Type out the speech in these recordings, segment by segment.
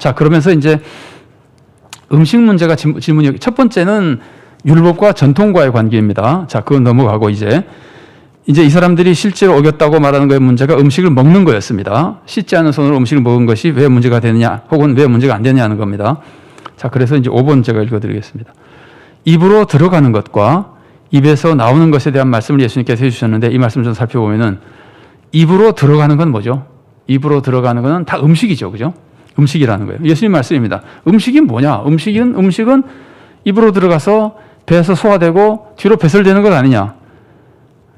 자, 그러면서 이제 음식 문제가 질- 질문이 첫 번째는 율법과 전통과의 관계입니다. 자, 그건 넘어가고 이제 이제 이 사람들이 실제로 어겼다고 말하는 거의 문제가 음식을 먹는 거였습니다. 씻지 않은 손으로 음식을 먹은 것이 왜 문제가 되느냐, 혹은 왜 문제가 안 되느냐는 겁니다. 자, 그래서 이제 5번 제가 읽어드리겠습니다. 입으로 들어가는 것과 입에서 나오는 것에 대한 말씀을 예수님께서 해주셨는데 이 말씀 좀 살펴보면은 입으로 들어가는 건 뭐죠? 입으로 들어가는 것은 다 음식이죠, 그죠? 음식이라는 거예요. 예수님 말씀입니다. 음식이 뭐냐? 음식은 음식은 입으로 들어가서 배에서 소화되고 뒤로 배설되는 것 아니냐?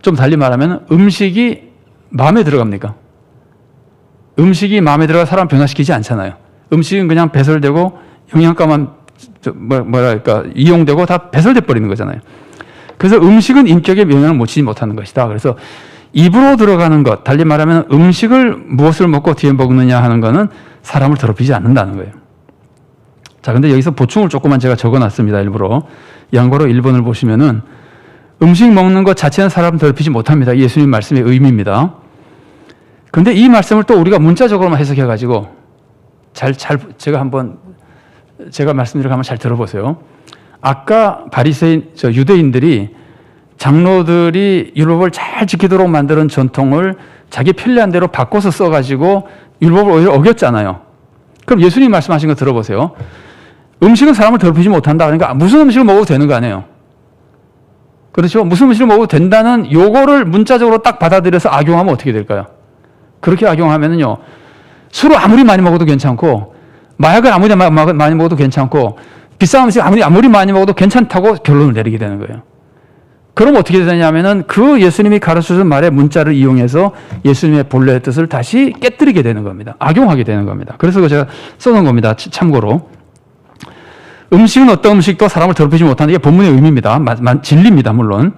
좀 달리 말하면 음식이 마음에 들어갑니까? 음식이 마음에 들어가 사람 변화시키지 않잖아요. 음식은 그냥 배설되고 영양가만 저 뭐- 뭐랄까 이용되고 다 배설돼 버리는 거잖아요. 그래서 음식은 인격에 영향을 미치지 못하는 것이다. 그래서 입으로 들어가는 것, 달리 말하면 음식을 무엇을 먹고 뒤에 먹느냐 하는 것은 사람을 더럽히지 않는다는 거예요. 자, 근데 여기서 보충을 조금만 제가 적어 놨습니다. 일부러. 양고로 1번을 보시면은 음식 먹는 것 자체는 사람 더럽히지 못합니다. 예수님 말씀의 의미입니다. 근데 이 말씀을 또 우리가 문자적으로만 해석해 가지고 잘, 잘, 제가 한번 제가 말씀드린 거 한번 잘 들어보세요. 아까 바리새인, 저 유대인들이 장로들이 율법을 잘 지키도록 만드는 전통을 자기 편리한 대로 바꿔서 써가지고 율법을 오히려 어겼잖아요. 그럼 예수님 말씀하신 거 들어보세요. 음식은 사람을 더럽히지 못한다. 그러니까 무슨 음식을 먹어도 되는 거 아니에요. 그렇죠? 무슨 음식을 먹어도 된다는 요거를 문자적으로 딱 받아들여서 악용하면 어떻게 될까요? 그렇게 악용하면은요, 술을 아무리 많이 먹어도 괜찮고, 마약을 아무리 많이 먹어도 괜찮고, 비싼 음식 아무리, 아무리 많이 먹어도 괜찮다고 결론을 내리게 되는 거예요. 그럼 어떻게 되냐면은 그 예수님이 가르쳐 준 말의 문자를 이용해서 예수님의 본래의 뜻을 다시 깨뜨리게 되는 겁니다. 악용하게 되는 겁니다. 그래서 제가 써놓은 겁니다. 치- 참고로. 음식은 어떤 음식도 사람을 더럽히지 못하는 게 본문의 의미입니다. 진리입니다. 물론.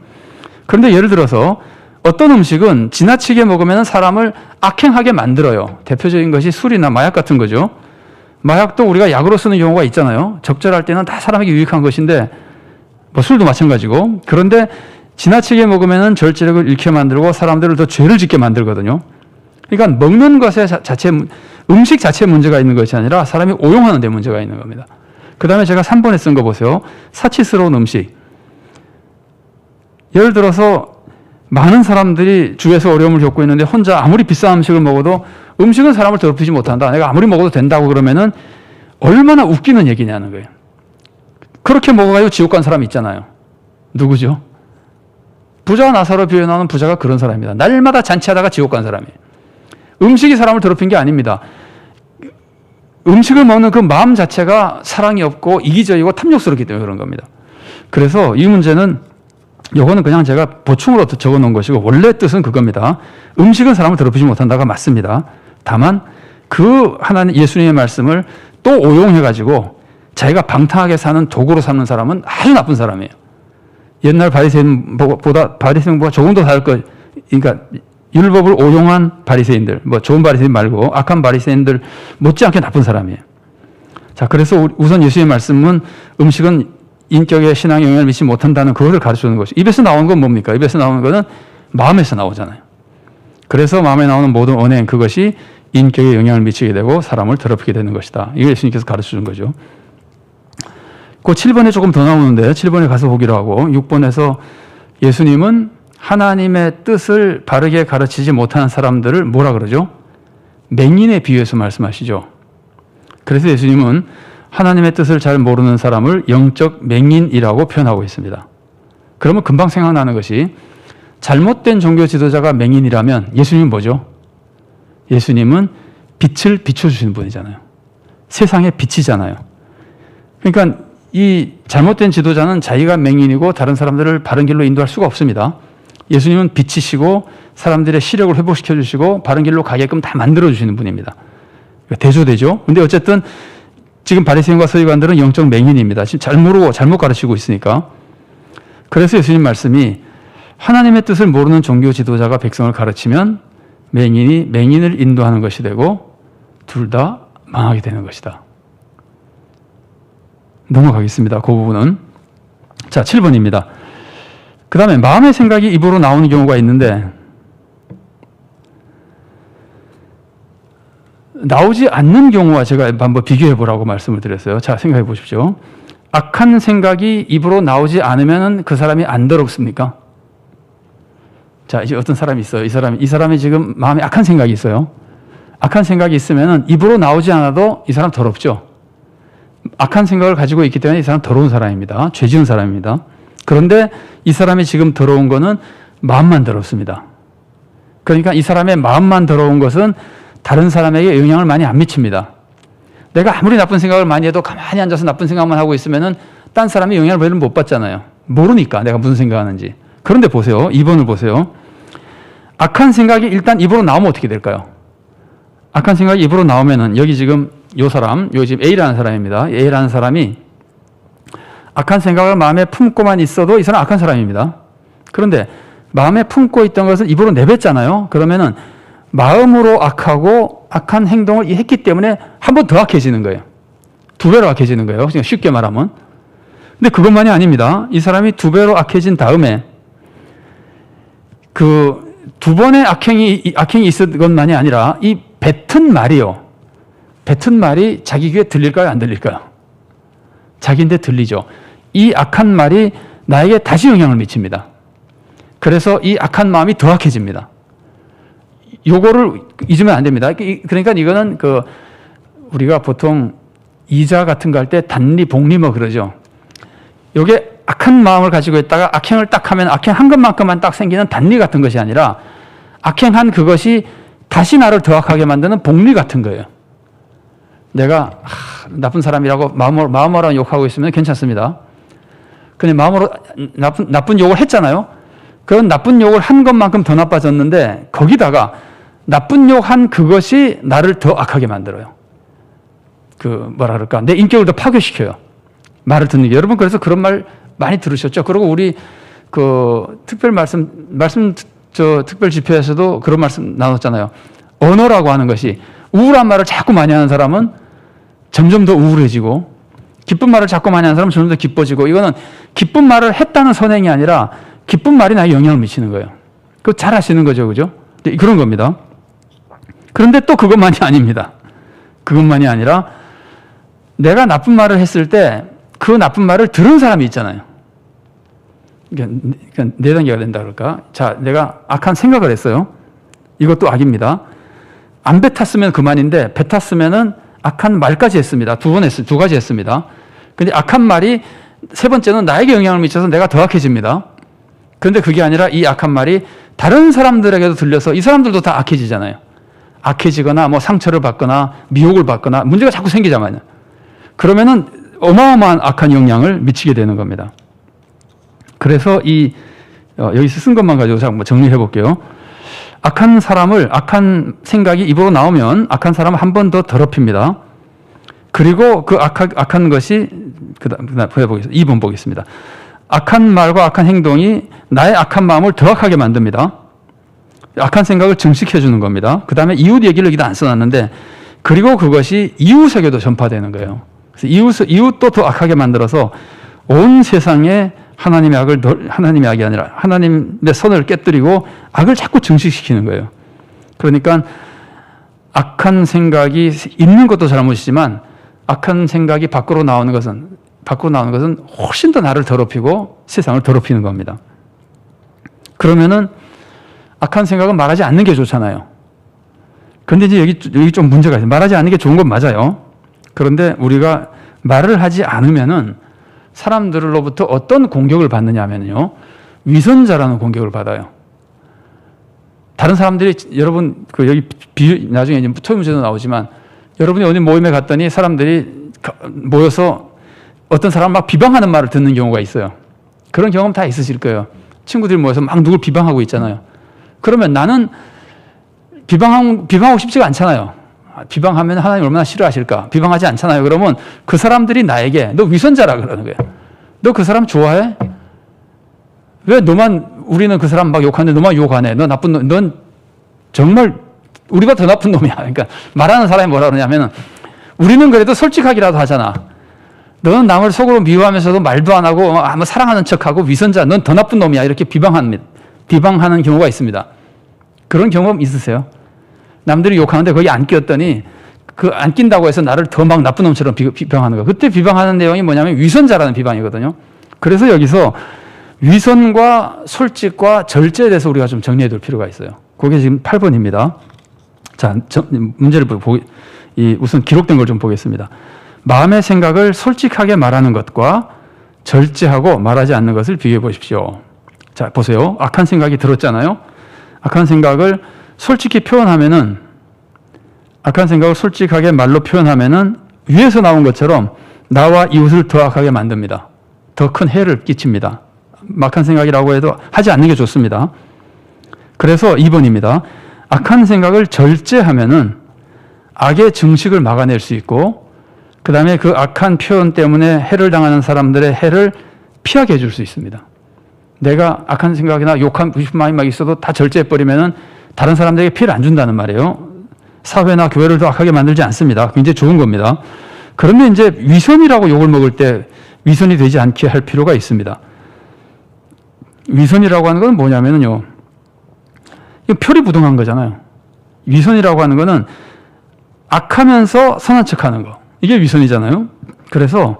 그런데 예를 들어서 어떤 음식은 지나치게 먹으면 사람을 악행하게 만들어요. 대표적인 것이 술이나 마약 같은 거죠. 마약도 우리가 약으로 쓰는 경우가 있잖아요. 적절할 때는 다 사람에게 유익한 것인데 뭐 술도 마찬가지고 그런데 지나치게 먹으면 절제력을 잃게 만들고 사람들을 더 죄를 짓게 만들거든요. 그러니까 먹는 것에 자- 자체 음식 자체에 문제가 있는 것이 아니라 사람이 오용하는 데 문제가 있는 겁니다. 그 다음에 제가 3번에 쓴 거 보세요. 사치스러운 음식. 예를 들어서 많은 사람들이 주에서 어려움을 겪고 있는데 혼자 아무리 비싼 음식을 먹어도 음식은 사람을 더럽히지 못한다. 내가 아무리 먹어도 된다고 그러면은 얼마나 웃기는 얘기냐는 거예요. 그렇게 먹어가지고 지옥 간 사람이 있잖아요. 누구죠? 부자 나사로 표현하는 부자가 그런 사람입니다. 날마다 잔치하다가 지옥 간 사람이에요. 음식이 사람을 더럽힌 게 아닙니다. 음식을 먹는 그 마음 자체가 사랑이 없고 이기적이고 탐욕스럽기 때문에 그런 겁니다. 그래서 이 문제는 요거는 그냥 제가 보충으로 적어 놓은 것이고 원래 뜻은 그겁니다. 음식은 사람을 더럽히지 못한다가 맞습니다. 다만 그 하나님 예수님의 말씀을 또 오용해 가지고 자기가 방탕하게 사는 도구로 삼는 사람은 아주 나쁜 사람이에요. 옛날 바리새인보다 바리새인보다 조금 더 다를 것. 그러니까 율법을 오용한 바리새인들, 뭐 좋은 바리새인 말고 악한 바리새인들 못지않게 나쁜 사람이에요. 자, 그래서 우선 예수의 말씀은 음식은 인격에 신앙에 영향을 미치지 못한다는 그것을 가르치는 것이 입에서 나오는 건 뭡니까? 입에서 나오는 거는 마음에서 나오잖아요. 그래서 마음에 나오는 모든 언행 그것이 인격에 영향을 미치게 되고 사람을 더럽히게 되는 것이다. 이걸 예수님께서 가르쳐 준 거죠. 그 7번에 조금 더 나오는데 7번에 가서 보기로 하고 6번에서 예수님은 하나님의 뜻을 바르게 가르치지 못하는 사람들을 뭐라 그러죠? 맹인에 비유해서 말씀하시죠. 그래서 예수님은 하나님의 뜻을 잘 모르는 사람을 영적 맹인이라고 표현하고 있습니다. 그러면 금방 생각나는 것이 잘못된 종교 지도자가 맹인이라면 예수님은 뭐죠? 예수님은 빛을 비춰주시는 분이잖아요. 세상의 빛이잖아요. 그러니까 이 잘못된 지도자는 자기가 맹인이고 다른 사람들을 바른 길로 인도할 수가 없습니다. 예수님은 빛이시고 사람들의 시력을 회복시켜 주시고 바른 길로 가게끔 다 만들어 주시는 분입니다. 그러니까 대조되죠. 근데 어쨌든 지금 바리새인과 서기관들은 영적 맹인입니다. 지금 잘 모르고 잘못 가르치고 있으니까. 그래서 예수님 말씀이 하나님의 뜻을 모르는 종교 지도자가 백성을 가르치면 맹인이 맹인을 인도하는 것이 되고 둘 다 망하게 되는 것이다. 넘어가겠습니다. 그 부분은. 자, 7번입니다. 그 다음에 마음의 생각이 입으로 나오는 경우가 있는데, 나오지 않는 경우와 제가 한번 비교해 보라고 말씀을 드렸어요. 자, 생각해 보십시오. 악한 생각이 입으로 나오지 않으면 그 사람이 안 더럽습니까? 자, 이제 어떤 사람이 있어요. 이 사람이, 이 사람이 지금 마음에 악한 생각이 있어요. 악한 생각이 있으면은 입으로 나오지 않아도 이 사람 더럽죠. 악한 생각을 가지고 있기 때문에 이 사람 더러운 사람입니다. 죄 지은 사람입니다. 그런데 이 사람이 지금 더러운 거는 마음만 더럽습니다. 그러니까 이 사람의 마음만 더러운 것은 다른 사람에게 영향을 많이 안 미칩니다. 내가 아무리 나쁜 생각을 많이 해도 가만히 앉아서 나쁜 생각만 하고 있으면은 딴 사람이 영향을 별로 못 받잖아요. 모르니까 내가 무슨 생각하는지. 그런데 보세요. 2번을 보세요. 악한 생각이 일단 입으로 나오면 어떻게 될까요? 악한 생각이 입으로 나오면은 여기 지금 요 사람, 요 지금 A라는 사람입니다. A라는 사람이 악한 생각을 마음에 품고만 있어도 이 사람 악한 사람입니다. 그런데 마음에 품고 있던 것을 입으로 내뱉잖아요. 그러면은 마음으로 악하고 악한 행동을 했기 때문에 한 번 더 악해지는 거예요. 두 배로 악해지는 거예요. 그냥 쉽게 말하면. 근데 그것만이 아닙니다. 이 사람이 두 배로 악해진 다음에 그 두 번의 악행이 악행이 있었던 것만이 아니라 이 뱉은 말이요. 뱉은 말이 자기 귀에 들릴까요? 안 들릴까요? 자기인데 들리죠. 이 악한 말이 나에게 다시 영향을 미칩니다. 그래서 이 악한 마음이 더 악해집니다. 요거를 잊으면 안 됩니다. 그러니까 이거는 그 우리가 보통 이자 같은 거 할 때 단리 복리 뭐 그러죠. 요게 악한 마음을 가지고 있다가 악행을 딱 하면 악행한 것만큼만 딱 생기는 단리 같은 것이 아니라 악행한 그것이 다시 나를 더 악하게 만드는 복리 같은 거예요. 내가 하, 나쁜 사람이라고 마음으로, 마음으로 욕하고 있으면 괜찮습니다. 근데 마음으로 나쁜, 나쁜 욕을 했잖아요. 그런 나쁜 욕을 한 것만큼 더 나빠졌는데 거기다가 나쁜 욕 한 그것이 나를 더 악하게 만들어요. 그 뭐라 그럴까 내 인격을 더 파괴시켜요. 말을 듣는 게 여러분 그래서 그런 말 많이 들으셨죠. 그리고 우리 그 특별 말씀 말씀 저 특별 집회에서도 그런 말씀 나눴잖아요. 언어라고 하는 것이 우울한 말을 자꾸 많이 하는 사람은 점점 더 우울해지고 기쁜 말을 자꾸 많이 하는 사람은 점점 더 기뻐지고 이거는 기쁜 말을 했다는 선행이 아니라 기쁜 말이 나에게 영향을 미치는 거예요. 그거 잘 아시는 거죠, 그죠? 그런 겁니다. 그런데 또 그것만이 아닙니다. 그것만이 아니라 내가 나쁜 말을 했을 때 그 나쁜 말을 들은 사람이 있잖아요. 그러니까 네 단계가 된다 그럴까? 자, 내가 악한 생각을 했어요. 이것도 악입니다. 안 뱉었으면 그만인데 뱉었으면은 악한 말까지 했습니다. 두 번 했어요. 두 가지 했습니다. 근데 악한 말이 세 번째는 나에게 영향을 미쳐서 내가 더 악해집니다. 그런데 그게 아니라 이 악한 말이 다른 사람들에게도 들려서 이 사람들도 다 악해지잖아요. 악해지거나 뭐 상처를 받거나 미혹을 받거나 문제가 자꾸 생기잖아요. 그러면은 어마어마한 악한 영향을 미치게 되는 겁니다. 그래서 이 어, 여기서 쓴 것만 가지고 자 정리해 볼게요. 악한 사람을 악한 생각이 입으로 나오면 악한 사람은 한 번 더 더럽힙니다. 그리고 그 악한, 악한 것이 그 다음 보여보겠습니다. 2번 보겠습니다. 악한 말과 악한 행동이 나의 악한 마음을 더 악하게 만듭니다. 악한 생각을 증식해 주는 겁니다. 그 다음에 이웃 얘기를 여기다 안 써놨는데 그리고 그것이 이웃에게도 전파되는 거예요. 그래서 이웃, 이웃도 더 악하게 만들어서 온 세상에 하나님의 악을, 하나님의 악이 아니라 하나님의 선을 깨뜨리고 악을 자꾸 증식시키는 거예요. 그러니까 악한 생각이 있는 것도 잘못이지만 악한 생각이 밖으로 나오는 것은, 밖으로 나오는 것은 훨씬 더 나를 더럽히고 세상을 더럽히는 겁니다. 그러면은 악한 생각은 말하지 않는 게 좋잖아요. 근데 이제 여기, 여기 좀 문제가 있어요. 말하지 않는 게 좋은 건 맞아요. 그런데 우리가 말을 하지 않으면은 사람들로부터 어떤 공격을 받느냐 하면요. 위선자라는 공격을 받아요. 다른 사람들이 여러분 그 여기 비 나중에 이제 토요 문제도 나오지만 여러분이 어디 모임에 갔더니 사람들이 모여서 어떤 사람 막 비방하는 말을 듣는 경우가 있어요. 그런 경험 다 있으실 거예요. 친구들이 모여서 막 누굴 비방하고 있잖아요. 그러면 나는 비방하고, 비방하고 싶지가 않잖아요. 비방하면 하나님 얼마나 싫어하실까? 비방하지 않잖아요. 그러면 그 사람들이 나에게 너 위선자라 그러는 거예요. 너그 사람 좋아해? 왜 너만 우리는 그 사람 막 욕하는데 너만 욕하네. 너 나쁜 놈, 넌 정말 우리가 더 나쁜 놈이야. 그러니까 말하는 사람이 뭐라 그러냐면은 우리는 그래도 솔직하기라도 하잖아. 너는 남을 속으로 미워하면서도 말도 안 하고 아무 사랑하는 척하고 위선자, 넌 더 나쁜 놈이야. 이렇게 비방하는 비방하는 경우가 있습니다. 그런 경험 있으세요? 남들이 욕하는데 거기 안 끼었더니 그 안 낀다고 해서 나를 더 막 나쁜 놈처럼 비- 비방하는 거. 그때 비방하는 내용이 뭐냐면 위선자라는 비방이거든요. 그래서 여기서 위선과 솔직과 절제에 대해서 우리가 좀 정리해 둘 필요가 있어요. 그게 지금 8번입니다. 자, 저- 문제를 보, 이 우선 기록된 걸 좀 보겠습니다. 마음의 생각을 솔직하게 말하는 것과 절제하고 말하지 않는 것을 비교해 보십시오. 자, 보세요. 악한 생각이 들었잖아요. 악한 생각을 솔직히 표현하면은 악한 생각을 솔직하게 말로 표현하면은 위에서 나온 것처럼 나와 이웃을 더 악하게 만듭니다. 더 큰 해를 끼칩니다. 악한 생각이라고 해도 하지 않는 게 좋습니다. 그래서 2번입니다. 악한 생각을 절제하면은 악의 증식을 막아낼 수 있고 그 다음에 그 악한 표현 때문에 해를 당하는 사람들의 해를 피하게 해줄 수 있습니다. 내가 악한 생각이나 욕한 부심만이 막 있어도 다 절제해버리면은 다른 사람들에게 피해를 안 준다는 말이에요. 사회나 교회를 더 악하게 만들지 않습니다. 굉장히 좋은 겁니다. 그런데 이제 위선이라고 욕을 먹을 때 위선이 되지 않게 할 필요가 있습니다. 위선이라고 하는 건 뭐냐면요. 이거 표리 부동한 거잖아요. 위선이라고 하는 거는 악하면서 선한 척 하는 거. 이게 위선이잖아요. 그래서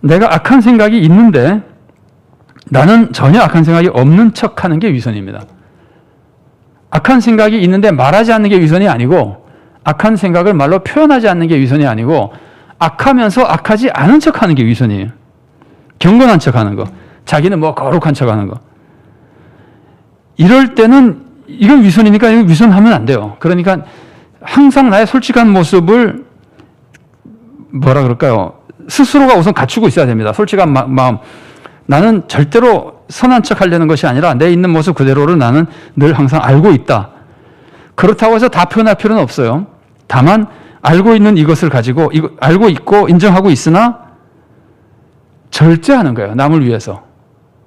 내가 악한 생각이 있는데 나는 전혀 악한 생각이 없는 척 하는 게 위선입니다. 악한 생각이 있는데 말하지 않는 게 위선이 아니고 악한 생각을 말로 표현하지 않는 게 위선이 아니고 악하면서 악하지 않은 척 하는 게 위선이에요. 경건한 척 하는 거. 자기는 뭐 거룩한 척 하는 거. 이럴 때는 이건 위선이니까 이거 위선하면 안 돼요. 그러니까 항상 나의 솔직한 모습을 뭐라 그럴까요? 스스로가 우선 갖추고 있어야 됩니다. 솔직한 마, 마음. 나는 절대로 선한 척 하려는 것이 아니라 내 있는 모습 그대로를 나는 늘 항상 알고 있다. 그렇다고 해서 다 표현할 필요는 없어요. 다만 알고 있는 이것을 가지고 알고 있고 인정하고 있으나 절제하는 거예요. 남을 위해서.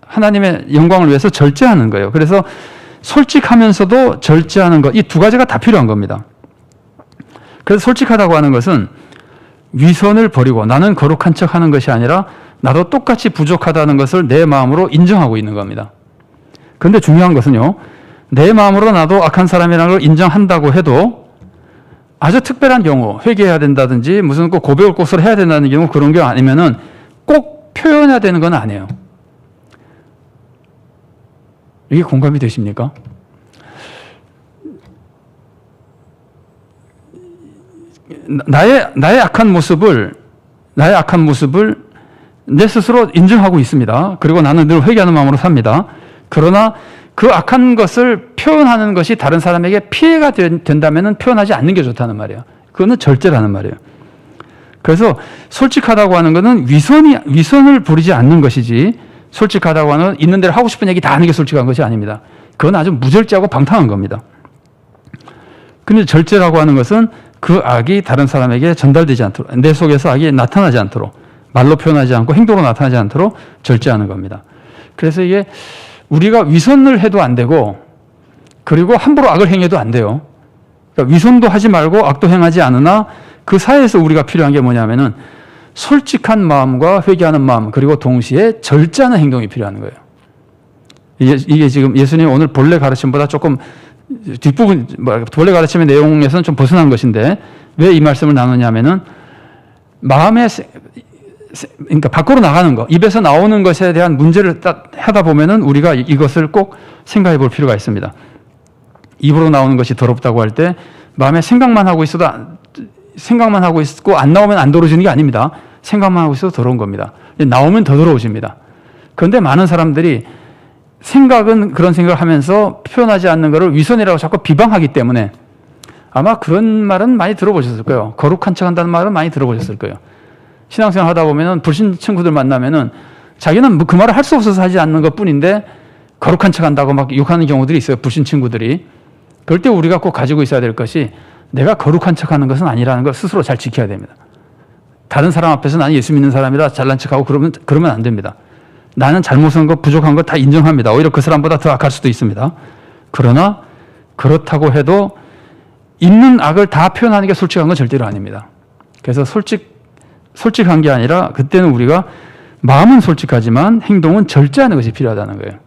하나님의 영광을 위해서 절제하는 거예요. 그래서 솔직하면서도 절제하는 것, 이 두 가지가 다 필요한 겁니다. 그래서 솔직하다고 하는 것은 위선을 버리고 나는 거룩한 척 하는 것이 아니라 나도 똑같이 부족하다는 것을 내 마음으로 인정하고 있는 겁니다. 그런데 중요한 것은요, 내 마음으로 나도 악한 사람이라는 걸 인정한다고 해도 아주 특별한 경우, 회개해야 된다든지 무슨 꼭 고백을 꼭을 해야 된다는 경우 그런 게 아니면은 꼭 표현해야 되는 건 아니에요. 이게 공감이 되십니까? 나의 나의 악한 모습을 나의 악한 모습을 내 스스로 인정하고 있습니다. 그리고 나는 늘 회개하는 마음으로 삽니다. 그러나 그 악한 것을 표현하는 것이 다른 사람에게 피해가 된다면 표현하지 않는 게 좋다는 말이에요. 그거는 절제라는 말이에요. 그래서 솔직하다고 하는 것은 위선이 위선을 부리지 않는 것이지 솔직하다고 하는 있는 대로 하고 싶은 얘기 다 하는 게 솔직한 것이 아닙니다. 그건 아주 무절제하고 방탕한 겁니다. 근데 절제라고 하는 것은 그 악이 다른 사람에게 전달되지 않도록 내 속에서 악이 나타나지 않도록 말로 표현하지 않고 행동으로 나타나지 않도록 절제하는 겁니다. 그래서 이게 우리가 위선을 해도 안 되고 그리고 함부로 악을 행해도 안 돼요. 그러니까 위선도 하지 말고 악도 행하지 않으나 그 사이에서 우리가 필요한 게 뭐냐면은 솔직한 마음과 회개하는 마음 그리고 동시에 절제하는 행동이 필요한 거예요. 이게, 이게 지금 예수님 오늘 본래 가르침보다 조금 뒷부분 뭐 본래 가르침의 내용에서는 좀 벗어난 것인데 왜 이 말씀을 나누냐면은 마음의 그러니까 밖으로 나가는 거, 입에서 나오는 것에 대한 문제를 딱 하다 보면은 우리가 이것을 꼭 생각해 볼 필요가 있습니다. 입으로 나오는 것이 더럽다고 할 때 마음에 생각만 하고 있어도 생각만 하고 있고 안 나오면 안 더러워지는 게 아닙니다. 생각만 하고 있어도 더러운 겁니다. 나오면 더 더러워집니다. 그런데 많은 사람들이 생각은 그런 생각을 하면서 표현하지 않는 것을 위선이라고 자꾸 비방하기 때문에 아마 그런 말은 많이 들어보셨을 거예요. 거룩한 척 한다는 말은 많이 들어보셨을 거예요. 신앙생활 하다 보면은 불신 친구들 만나면은 자기는 그 말을 할 수 없어서 하지 않는 것 뿐인데 거룩한 척 한다고 막 욕하는 경우들이 있어요. 불신 친구들이. 그럴 때 우리가 꼭 가지고 있어야 될 것이 내가 거룩한 척 하는 것은 아니라는 걸 스스로 잘 지켜야 됩니다. 다른 사람 앞에서 나는 예수 믿는 사람이다 잘난 척하고 그러면, 그러면 안 됩니다. 나는 잘못한 것, 부족한 것다 인정합니다. 오히려 그 사람보다 더 악할 수도 있습니다. 그러나 그렇다고 해도 있는 악을 다 표현하는 게 솔직한 건 절대로 아닙니다. 그래서 솔직, 솔직한 게 아니라 그때는 우리가 마음은 솔직하지만 행동은 절제하는 것이 필요하다는 거예요.